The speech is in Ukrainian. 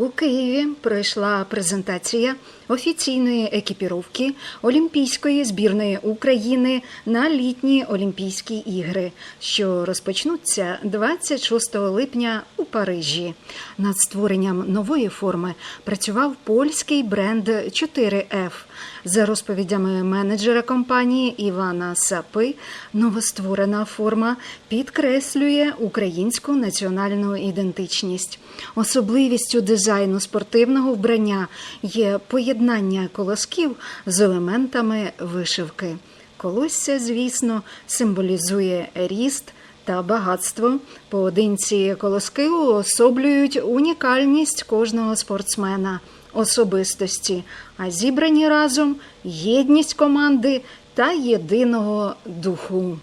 У Києві пройшла презентація офіційної екіпіровки Олімпійської збірної України на літні Олімпійські ігри, що розпочнуться 26 липня у Парижі. Над створенням нової форми працював польський бренд 4F. За розповідями менеджера компанії Івана Сапи, новостворена форма підкреслює українську національну ідентичність. Особливістю дизайну спортивного вбрання є поєднання колосків з елементами вишивки. Колосся, звісно, символізує ріст та багатство. Поодинці колоски уособлюють унікальність кожного спортсмена, особистості, а зібрані разом єдність команди та єдиного духу.